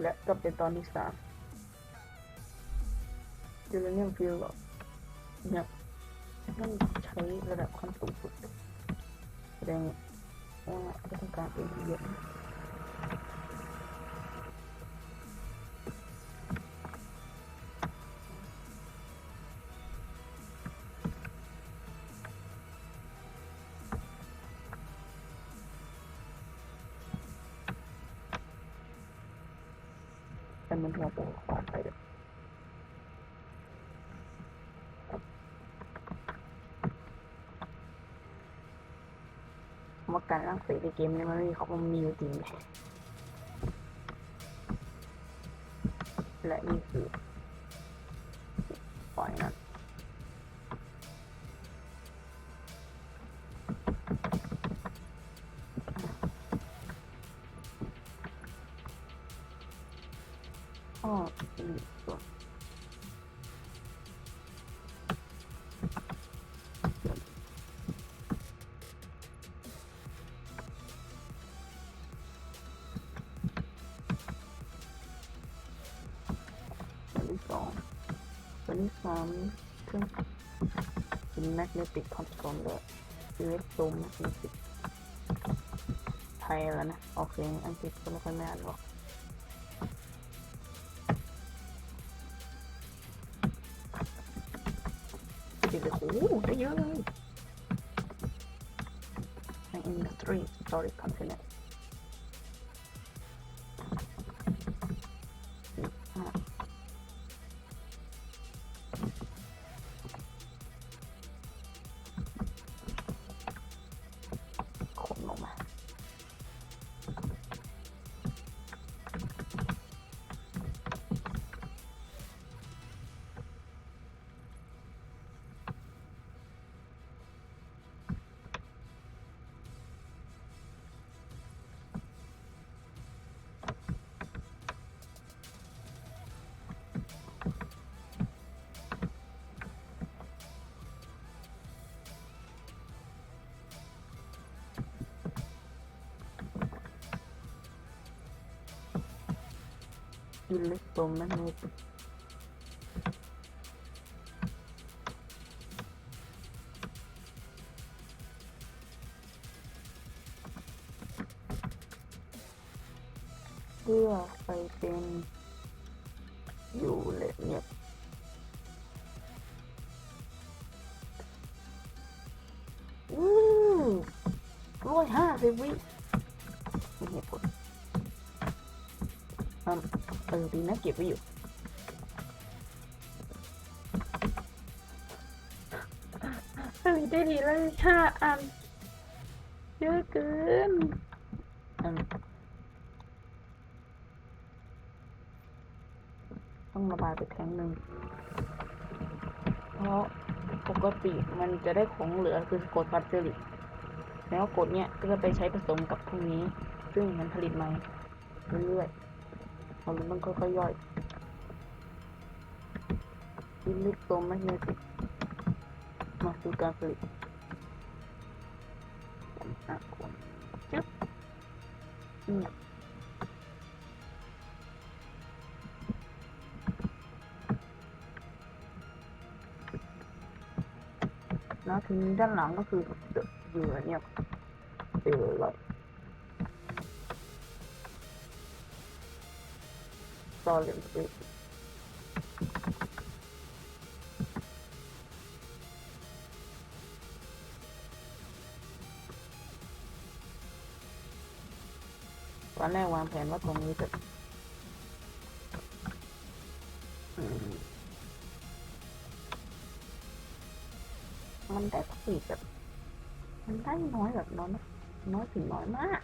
และก็เป็นตอนที่สามยูเรเนียมฟิลล์เนี่ยมันใช้ระดับความสูงสุดแสดงว่าจะต้องการเองเยอะ แต่มันหัวโปขวาไปเลยว่าการร่างสีในเกมนี้มันม่มีเขามันมีอยู่จริงและนี่คือ นที่สามเครื่องเป็น magnetic controller อิเล็กโทรแมกเนติกไทยแล้วนะโอเคอังกฤษก็ไม่ค่อยแม่นหรอกติดเลยโอ้โหได้เยอะเลยใน industry storage container electromagnetic เพื่อไปเป็นอยู่เลยเนี่ยอู้ร้อยห้าสิบวิมีเหตุผลอืมเออดีนะเก็บไว้อยู่เฮ้ยได้ดีเลยห้าอันเยอะเกินอืมต้องระบายไปแทงหนึ่งเพราะปกติมันจะได้ของเหลือคือกดบัตเจริกแล้วกดเนี้ยก็จะไปใช้ผสมกับพวกนี้ ซึ่งมันผลิตใหม่เรื่อยๆ เราต้องค่อยๆย่อยอิเล็กโทรแมกเนติกมาสู่การผลิตอะคนจึ๊บอืมแล้วทีนี้ด้านหลังก็คือเหยื่อเนี่ยเออเลยตอนเรี ยนไปตอนแรกวางแผนว่าตรงนี้จะมันได้ผลิตแบบมันได้น้อยแบบน้อยน้อยถึงน้อยมาก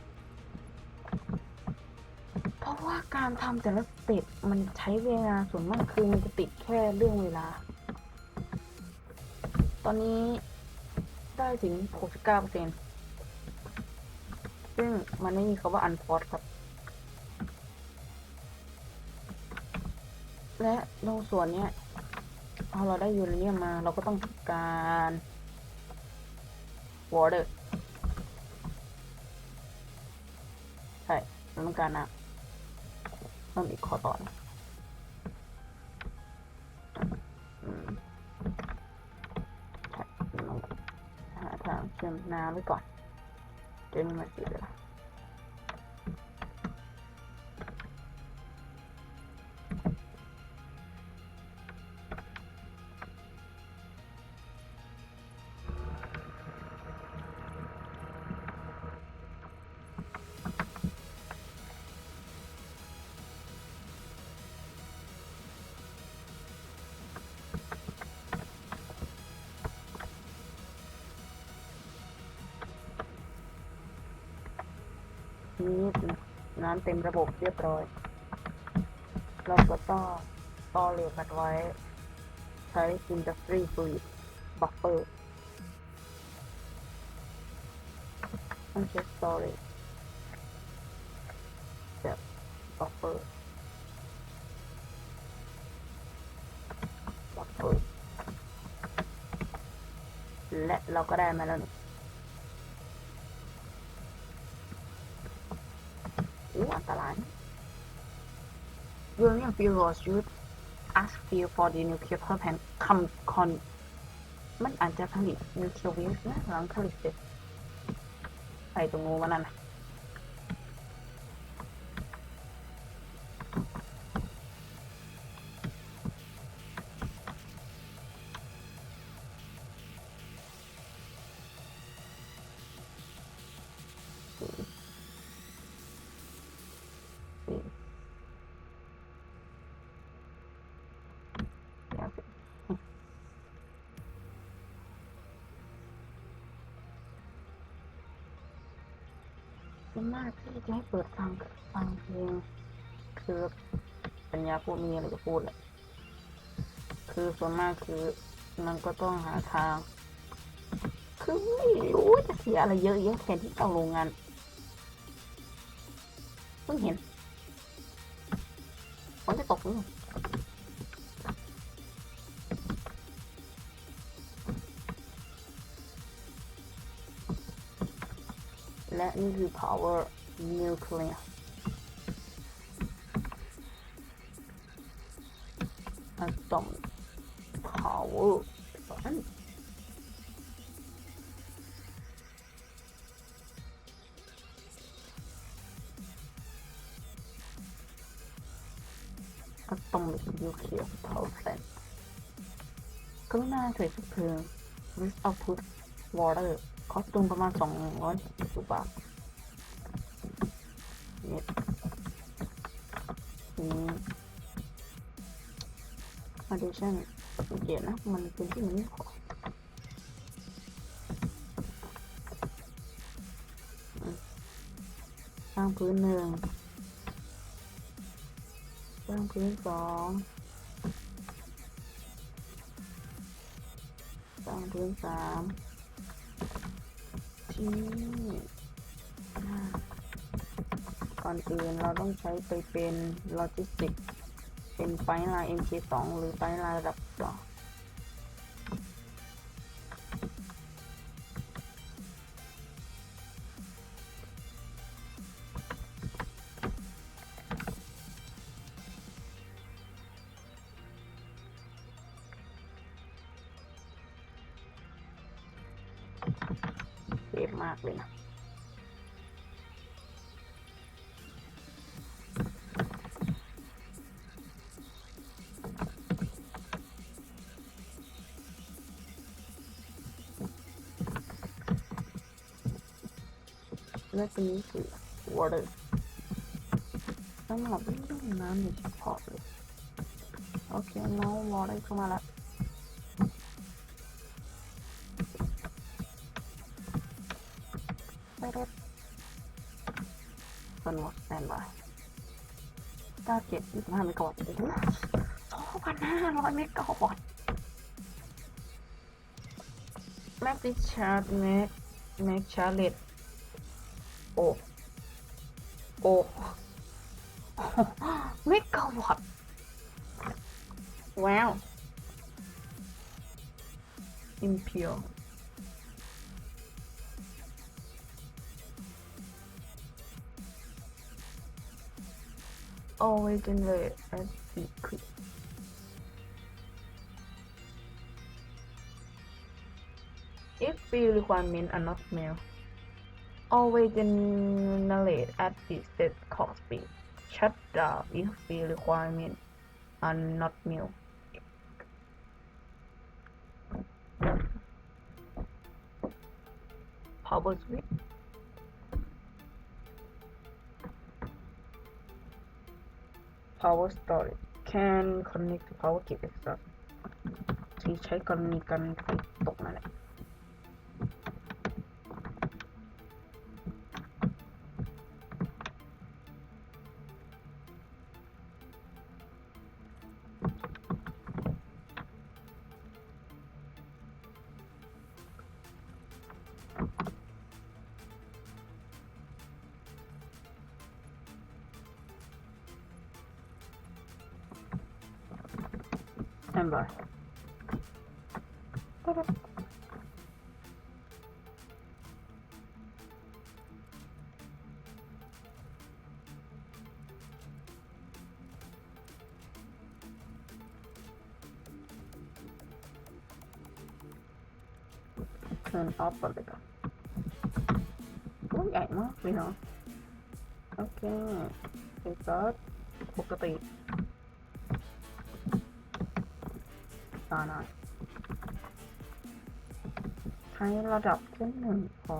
การทำแต่ละสเต็ปมันใช้เวลาส่วนมากคือมันจะติดแค่เรื่องเวลา ตอนนี้ได้ถึง69%ซึ่งมันไม่มีคำว่าอันพอดครับ และตรงส่วนเนี้ยพอเราได้ยูเรเนียมมา เราก็ต้องการ water ใช่ต้องการน้ำ นั่นอีกขอต่อนะหาทางเชื่อมน้ำไว้ก่อน เดี๋ยวมันมาเสียเวลา นี่น้ำเต็มระบบเรียบร้อย เราก็ต้องต่อเหลวกัดไว้ ใช้ Industry Fluid Buffer ต้องใช้ Storage แบบ Buffer Buffer และเราก็ได้มาแล้วนี่ อู้อันตราย William Field was used as fuel for the nuclear power plant คำคอนมันอาจจะผลิตนิวเคลียร์วิสนะหลังผลิตเสร็จใส่ตรงงูมันนั่นนะ ส่วนมากที่จะให้เปิดฟังฟังเพลงคือปัญญาพูดมีอะไรจะพูดแหละคือส่วนมากคือมันก็ต้องหาทาง คือไม่รู้จะเสียอะไรเยอะแยะแทนที่เอาโรงงานเพิ่งเห็นฝนจะตกนี่แล let me power nuclear. Atom power plant. Atomic nuclear power plant. Gonna with output water. คอสตูมประมาณสองร้อยสิบบาทเนี่ยนี่ addition สังเกตนะ มันเป็นที่มันไม่พอสร้างพื้นหนึ่งสร้างพื้นสองสร้างพื้นสาม นี่ก่อนอื่นเราต้องใช้ไปเป็นโลจิสติกเป็นไฟล์ไลน์ MK2 หรือไฟล์ไลน์ระดับ2 และตัวนี้คือ water สำหรับเรื่องน้ำโดยเฉพาะเลยโอเคน้อง water เข้ามาแล้วไปรถเป็นหมดแตนบายเก้าเจ็ดยี่สิบห้าเมกะวัตต์โอ้โหสองพันห้าร้อยเมกะวัตต์แม็กดิชาร์ดแม็กแม็กชาร์เลต โอ้โอ้ไม่กอดว้าวอิมพิวโอ้ยจนเลยอันสีคือ if we requirement นอ็ not male always generate at the set clock speed shut down if field requirement are not met power switch power storage can connect to power grid extra ที่ใช้กรณีการไฟตกนั่นแหละ Stand by. Okay. เทิร์นออฟก่อนเลยก่อนโอ้ใหญ่มากเลยเนาะโอเคเอกก็ปกติ ตาหน่อยใช้ระดับขึ้นหนึ่งพอ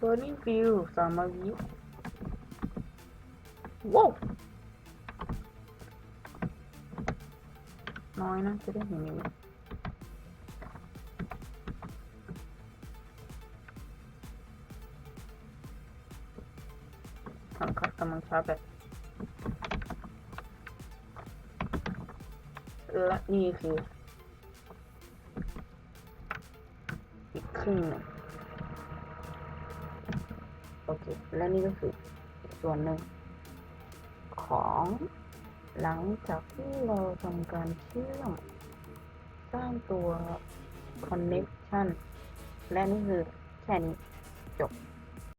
burning field สามวิว้าวน้อยนะจะได้เห็นอยู่ทำคัดกำลังชาร์จแบตและนี่คืออีกครึ่งหนึ่งโอเค และนี่ก็คืออีกส่วนหนึ่งของหลังจากที่เราทำการเชื่อมสร้างตัว connection และนี่คือแค่นี้